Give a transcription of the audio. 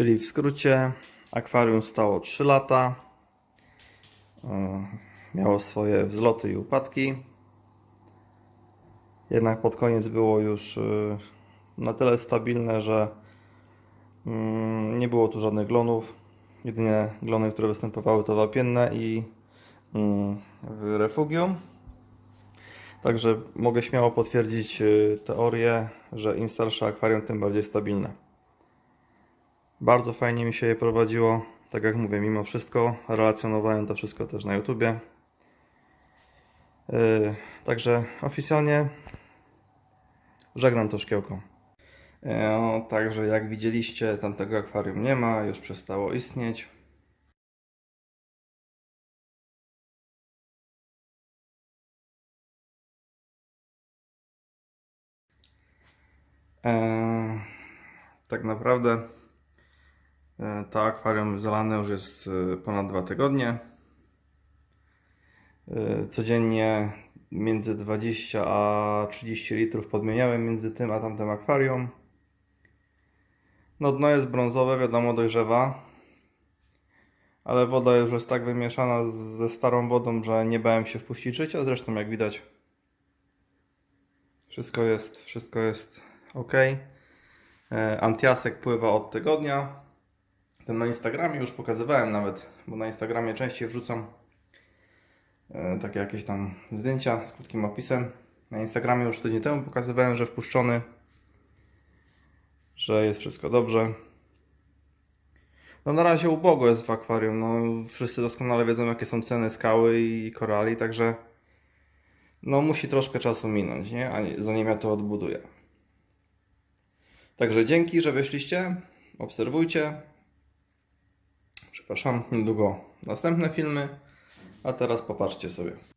Czyli w skrócie, akwarium stało 3 lata. E, Miało swoje wzloty i upadki. Jednak pod koniec było już e, na tyle stabilne, że mm, nie było tu żadnych glonów. Jedynie glony, które występowały to wapienne i mm, w refugium. Także mogę śmiało potwierdzić e, teorię, że im starsze akwarium, tym bardziej stabilne. Bardzo fajnie mi się je prowadziło. Tak jak mówię, mimo wszystko relacjonowałem to wszystko też na YouTubie. Yy, także oficjalnie żegnam to szkiełko. Yy, no, także jak widzieliście, tamtego akwarium nie ma, już przestało istnieć. Yy, tak naprawdę To akwarium zalane już jest e, ponad dwa tygodnie. E, Codziennie między 20 a 30 litrów podmieniałem między tym a tamtym akwarium. No dno jest brązowe, wiadomo dojrzewa. Ale woda już jest tak wymieszana ze starą wodą, że nie bałem się wpuścić życia. Zresztą jak widać wszystko jest, wszystko jest ok. Antiasek pływa od tygodnia. Ten na Instagramie już pokazywałem nawet, bo na Instagramie częściej wrzucam e, takie jakieś tam zdjęcia z krótkim opisem. Na Instagramie już tydzień temu pokazywałem, że wpuszczony, że jest wszystko dobrze. No na razie ubogo jest w akwarium, no wszyscy doskonale wiedzą jakie są ceny skały i korali, także no musi troszkę czasu minąć, nie? Zanim ja to odbuduję. Także dzięki, że wyszliście. Obserwujcie. Przepraszam, niedługo następne filmy. A teraz popatrzcie sobie.